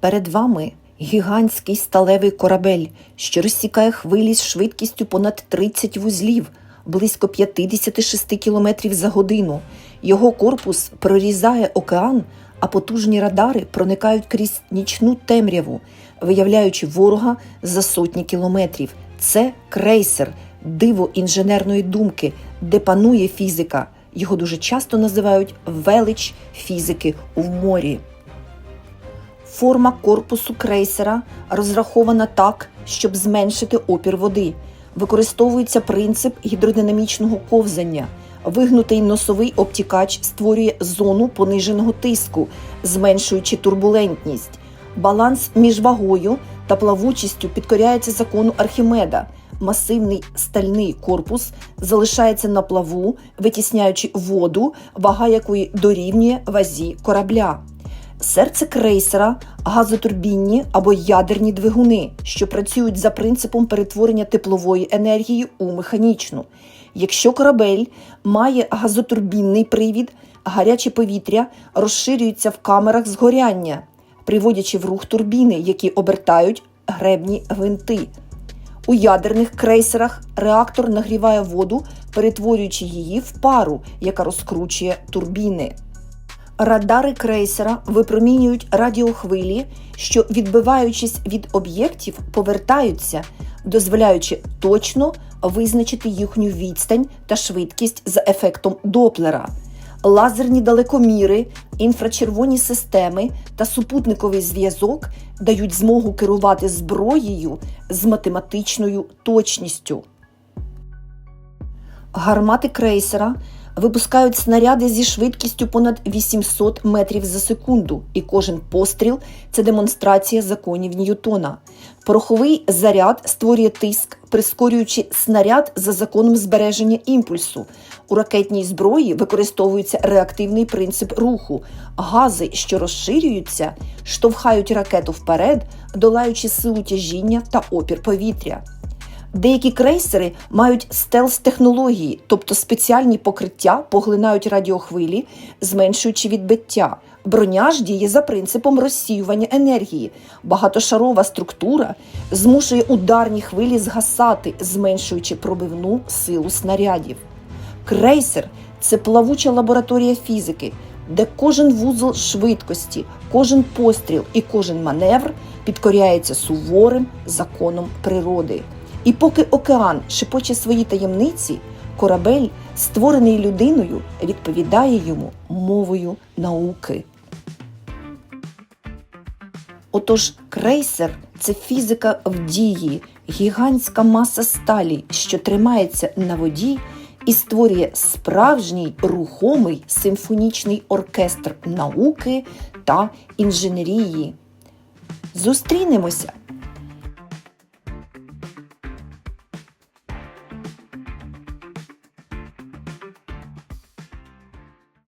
Перед вами гігантський сталевий корабель, що розсікає хвилі з швидкістю понад 30 вузлів, близько 56 км за годину. Його корпус прорізає океан, а потужні радари проникають крізь нічну темряву, виявляючи ворога за сотні кілометрів. Це крейсер, диво інженерної думки, де панує фізика. Його дуже часто називають велич фізики у морі. Форма корпусу крейсера розрахована так, щоб зменшити опір води. Використовується принцип гідродинамічного ковзання. Вигнутий носовий обтікач створює зону пониженого тиску, зменшуючи турбулентність. Баланс між вагою та плавучістю підкоряється закону Архімеда. Масивний стальний корпус залишається на плаву, витісняючи воду, вага якої дорівнює вазі корабля. Серце крейсера газотурбінні або ядерні двигуни, що працюють за принципом перетворення теплової енергії у механічну. Якщо корабель має газотурбінний привід, гаряче повітря розширюється в камерах згоряння, приводячи в рух турбіни, які обертають гребні гвинти. У ядерних крейсерах реактор нагріває воду, перетворюючи її в пару, яка розкручує турбіни. Радари крейсера випромінюють радіохвилі, що, відбиваючись від об'єктів, повертаються, дозволяючи точно визначити їхню відстань та швидкість за ефектом Доплера. Лазерні далекоміри, інфрачервоні системи та супутниковий зв'язок дають змогу керувати зброєю з математичною точністю. Гармати крейсера випускають снаряди зі швидкістю понад 800 метрів за секунду, і кожен постріл це демонстрація законів Ньютона. Пороховий заряд створює тиск, прискорюючи снаряд за законом збереження імпульсу. У ракетній зброї використовується реактивний принцип руху. Гази, що розширюються, штовхають ракету вперед, долаючи силу тяжіння та опір повітря. Деякі крейсери мають стелс-технології, тобто спеціальні покриття поглинають радіохвилі, зменшуючи відбиття. Броня ж діє за принципом розсіювання енергії. Багатошарова структура змушує ударні хвилі згасати, зменшуючи пробивну силу снарядів. Крейсер це плавуча лабораторія фізики, де кожен вузол швидкості, кожен постріл і кожен маневр підкоряється суворим законом природи. І поки океан шепоче свої таємниці, корабель, створений людиною, відповідає йому мовою науки. Отож, крейсер це фізика в дії, гігантська маса сталі, що тримається на воді і створює справжній рухомий симфонічний оркестр науки та інженерії. Зустрінемося